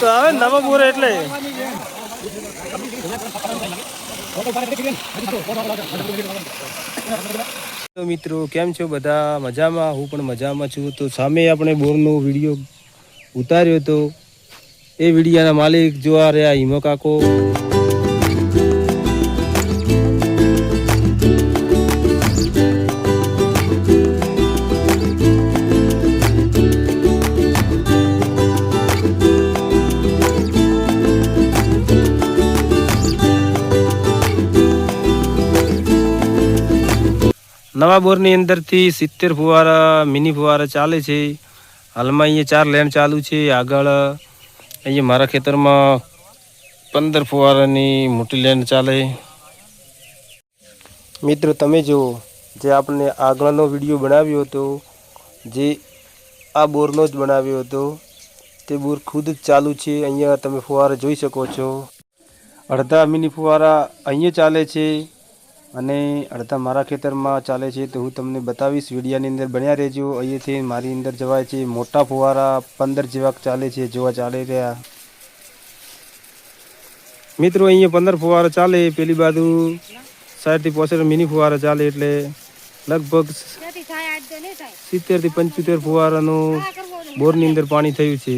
તો આવે ને નવા બોરે એટલે. મિત્રો, કેમ છો બધા? મજામાં? હું પણ મજામાં છું. તો સામે આપણે બોરનો વીડિયો ઉતાર્યો તો એ વિડીયાના માલિક જોવા રહ્યા હિમો કાકો. નવા બોરની અંદરથી સિત્તેર ફુવારા, મિની ફુવારા ચાલે છે. હાલમાં અહીંયા ચાર લેન ચાલુ છે. આગળ અહીંયા મારા ખેતરમાં પંદર ફુવારાની મોટી લેન ચાલે. મિત્રો, તમે જુઓ, જે આપણે આગળનો વીડિયો બનાવ્યો હતો, જે આ બોરનો જ બનાવ્યો હતો, તે બોર ખુદ જ ચાલુ છે. અહીંયા તમે ફુવારા જોઈ શકો છો. અડધા મિની ફુવારા અહીંયા ચાલે છે. અને અડધા મારા ખેતરમાં ચાલે છે તો હું તમને બતાવીશ. વિડીયાની અંદર બન્યા રહેજો. અહીંયાથી મારી અંદર જવાય છે. મોટા ફુવારા પંદર જેવા ચાલે છે. જોવા ચાલી રહ્યા મિત્રો અહીંયા પંદર ફુવારા ચાલે. પેલી બાજુ સાઠથી પોસઠ મિની ફુવારા ચાલે એટલે લગભગ સિત્તેરથી પંચોતેર ફુવારાનું. બોરની અંદર પાણી થયું છે.